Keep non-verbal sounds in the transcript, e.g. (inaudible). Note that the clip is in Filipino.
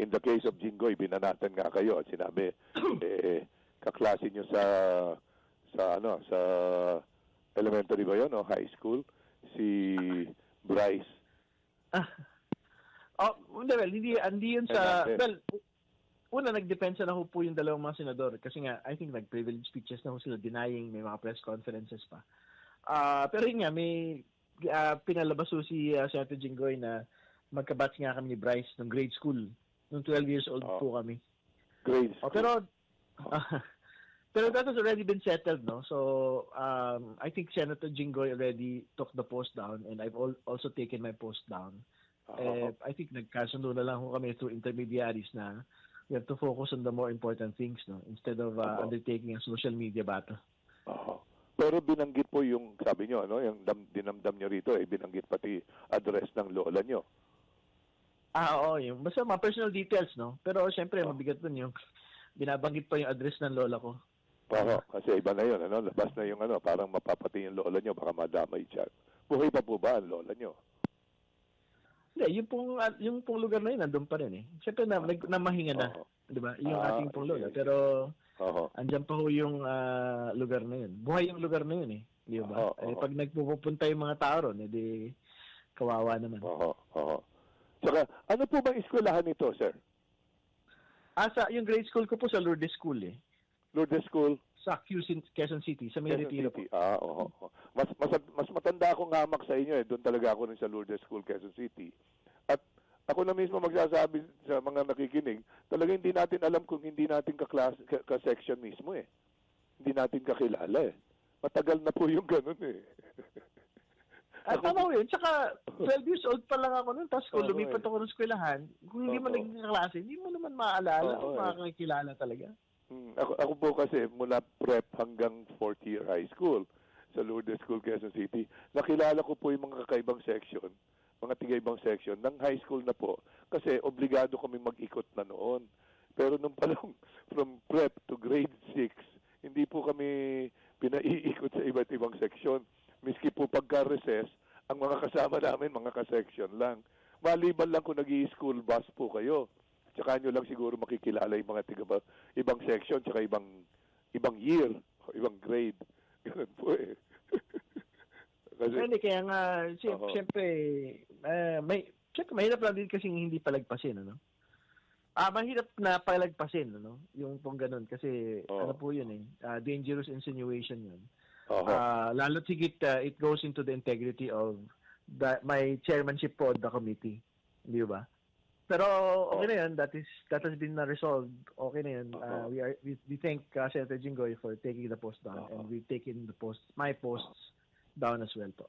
in the case of Jinggoy, binanatan nga kayo at sinabi, (clears throat) eh, kaklase nyo sa, sa, ano, sa elementary ba yun o high school? Si Bryce. Ah. Oh, hindi, well, hindi, hindi yun sa, bakit? well, una, nagdepensa na ho po yung dalawang mga senador kasi nga, I think nag-privilege speeches na ho sila denying, may mga press conferences pa. Ah, pero yun nga, may ah, pinalabas ho si uh, Senator Jinggoy na magkabatch nga kami ni Bryce nung grade school. Nung 12 years old Oh. po kami. Grade Oh, school. pero (laughs) pero that has already been settled, no? So um, I think Senator Jinggoy already took the post down, and I've al- also taken my post down. Oo. Eh, I think nagkasundo na lang kami through intermediaries na we have to focus on the more important things, no? Instead of uh, Opo. undertaking a social media battle. Oo. Pero binanggit po yung, sabi nyo, ano, yung dam, dinamdam nyo rito, eh, binanggit pati address ng lola nyo. Ah, oo, yung basta mga personal details, no? Pero syempre, Oh. mabigat dun yung (laughs) binabanggit pa yung address ng lola ko. Oo, kasi iba na yun, ano, labas na yung ano, parang mapapati yung lola nyo, baka madamay dyan. Buhay pa po ba ang lola nyo? Hindi, yung pong, ah, yung pong lugar na yun, nandun pa rin eh. Syempre, na, nag, namahinga na. Oo. Di ba? Yung Ah, ating pong lola. Pero, Oo. andyan pa ho yung ah, lugar na yun. Buhay yung lugar na yun eh. Di ba? Oo, eh, oo. pag nagpupunta yung mga tao ron, edi kawawa naman. Oo, oo. Tsaka, ano po bang eskwelahan nito, sir? Ah, sa, yung grade school ko po sa Lourdes School eh. Lourdes School, Sa Quezon, Quezon City, sa May Retiro po. Ah, oo. oo. Mas, mas, mas matanda akong hamak sa inyo eh. Doon talaga ako rin sa Lourdes School, Quezon City. At ako na mismo magsasabi sa mga nakikinig, talaga hindi natin alam kung hindi natin kaklas, ka- ka-section mismo eh. Hindi natin kakilala eh. Matagal na po yung ganun eh. (laughs) At Ako- tama ko yun. Tsaka, 12 years old pa lang ako nun. Tapos kung Oo, lumipat ako ng eskwelahan, kung hindi mo Oo. naging klase, hindi mo naman maaalala Oo, o eh. makakakilala talaga. Hmm, ako, ako po kasi mula prep hanggang fourth year high school sa Lourdes School, Quezon City, nakilala ko po yung mga kakaibang section, mga tigaibang section ng high school na po kasi obligado kami mag-ikot na noon. Pero nung palang (laughs) from prep to grade 6, hindi po kami pinaiikot sa iba't ibang section. Miski po pagka-recess, ang mga kasama namin, mga ka-section lang. Maliban lang kung nag school bus po kayo. Tsaka nyo lang siguro makikilala yung mga tiga ibang section, tsaka ibang ibang year, o ibang grade. (laughs) Ganun po eh. (laughs) Kasi, Hindi, kaya nga, si- Oo. siyempre, eh, may, siyempre, mahirap lang din kasi hindi palagpasin, ano? Ah, mahirap na palagpasin, ano? Yung pong ganun, kasi, Oo. ano po yun eh, ah, dangerous insinuation yun. Oho. Ah, lalo't higit, ah, it goes into the integrity of the, my chairmanship po of the committee. Di ba? Pero okay na yun. That is that has been na resolved. Okay na yun. Oo. we are we, we thank uh, Senator Jinggoy for taking the post down Oo. and we've taken the post my posts down as well po.